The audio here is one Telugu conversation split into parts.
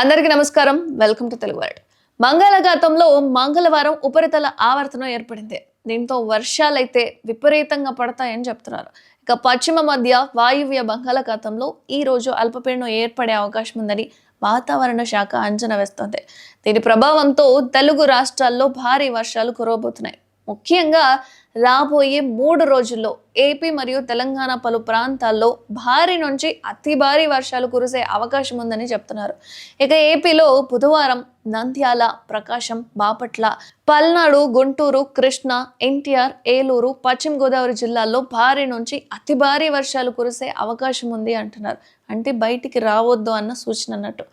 అందరికీ నమస్కారం. వెల్కమ్ టు తెలుగు వరల్డ్ మంగళాఘాతంలో మంగళవారం ఉపరితల ఆవర్తనం ఏర్పడింది. దీంతో వర్షాలైతే విపరీతంగా పడతాయని చెప్తున్నారు. ఇక పశ్చిమ మధ్య వాయువ్య బంగాళాఖాతంలో ఈ రోజు అల్పపీడనం ఏర్పడే అవకాశం ఉందని వాతావరణ శాఖ అంచనా వేస్తోంది. దీని ప్రభావంతో తెలుగు రాష్ట్రాల్లో భారీ వర్షాలు కురవబోతున్నాయి. ముఖ్యంగా రాబోయే మూడు రోజుల్లో ఏపీ మరియు తెలంగాణ పలు ప్రాంతాల్లో భారీ నుంచి అతి భారీ వర్షాలు కురిసే అవకాశం ఉందని చెప్తున్నారు. ఇక ఏపీలో బుధవారం నంద్యాల ప్రకాశం బాపట్ల పల్నాడు గుంటూరు కృష్ణా ఎన్టీఆర్ ఏలూరు పశ్చిమ గోదావరి జిల్లాల్లో భారీ నుంచి అతి భారీ వర్షాలు కురిసే అవకాశం ఉంది అంటున్నారు. అంటే బయటికి రావద్దు అన్న సూచన అన్నట్టు.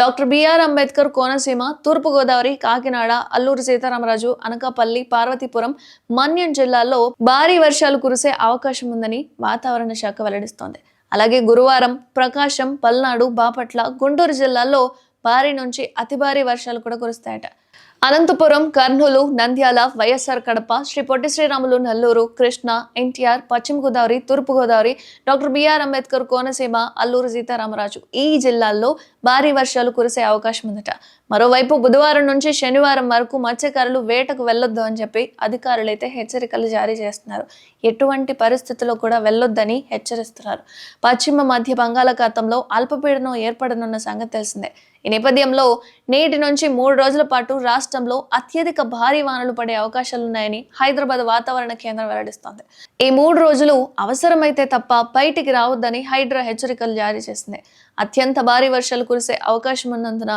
Doctor B R Ambedkar Konaseema Thoorpu Godavari Kakinada Alluri Sitaramaraju Anakapalli Parvathipuram Manyam జిల్లా జిల్లాల్లో భారీ వర్షాలు కురిసే అవకాశం ఉందని వాతావరణ శాఖ వెల్లడిస్తోంది. అలాగే గురువారం ప్రకాశం పల్నాడు బాపట్ల గుంటూరు జిల్లాల్లో భారీ నుంచి అతి భారీ వర్షాలు కూడా కురుస్తాయట. Anantapuram Kurnool Nandyal YSR Kadapa Shri Potti Sriramulu Nellore Krishna NTR Paschima Godavari Thoorpu Godavari doctor B R Ambedkar Konaseema Alluri Sitaramaraju. ఈ జిల్లాల్లో భారీ వర్షాలు కురిసే అవకాశం ఉందట. మరోవైపు బుధవారం నుంచి శనివారం వరకు మత్స్యకారులు వేటకు వెళ్ళొద్దు అని చెప్పి అధికారులైతే హెచ్చరికలు జారీ చేస్తున్నారు. ఎటువంటి పరిస్థితుల్లో కూడా వెళ్ళొద్దని హెచ్చరిస్తున్నారు. పశ్చిమ మధ్య బంగాళాఖాతంలో అల్పపీడనం ఏర్పడనున్న సంగతి తెలిసిందే. ఈ నేపథ్యంలో నేటి నుంచి మూడు రోజుల పాటు రాష్ట్రంలో అత్యధిక భారీ వానలు పడే అవకాశాలున్నాయని హైదరాబాద్ వాతావరణ కేంద్రం వెల్లడిస్తోంది. ఈ మూడు రోజులు అవసరమైతే తప్ప బయటికి రావద్దని హైడ్రా హెచ్చరికలు జారీ చేసింది. అత్యంత భారీ వర్షాలు కురిసే అవకాశం ఉన్నందున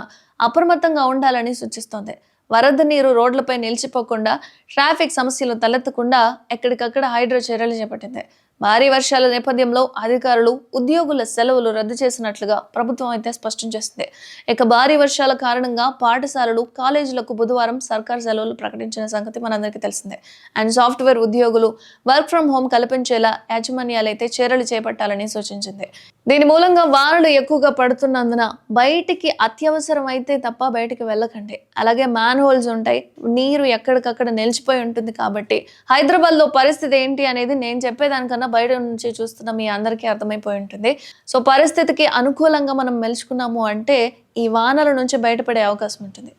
అప్రమత్తంగా ఉండాలని సూచిస్తోంది. వరద నీరు రోడ్లపై నిలిచిపోకుండా ట్రాఫిక్ సమస్యలు తలెత్తకుండా ఎక్కడికక్కడ హైడ్రో చర్యలు చేపట్టింది. భారీ వర్షాల నేపథ్యంలో అధికారులు ఉద్యోగుల సెలవులు రద్దు చేసినట్లుగా ప్రభుత్వం అయితే స్పష్టం చేసింది. ఇక భారీ వర్షాల కారణంగా పాఠశాలలు కాలేజీలకు బుధవారం సర్కార్ సెలవులు ప్రకటించిన సంగతి మనందరికీ తెలిసిందే. అండ్ సాఫ్ట్వేర్ ఉద్యోగులు వర్క్ ఫ్రం హోమ్ కల్పించేలా యాజమాన్యాలు అయితే చర్యలు చేపట్టాలని సూచించింది. దీని మూలంగా వానలు ఎక్కువగా పడుతున్నందున బయటికి అత్యవసరం అయితే తప్ప బయటికి వెళ్ళకండి. అలాగే మ్యాన్ హోల్స్ ఉంటాయి నీరు ఎక్కడికక్కడ నిలిచిపోయి ఉంటుంది కాబట్టి హైదరాబాద్లో పరిస్థితి ఏంటి అనేది నేను చెప్పేదానికన్నా బయట నుంచి చూస్తున్న మీ అందరికీ అర్థమైపోయి ఉంటుంది. సో పరిస్థితికి అనుకూలంగా మనం మెలుచుకున్నాము అంటే ఈ వానల నుంచి బయటపడే అవకాశం ఉంటుంది.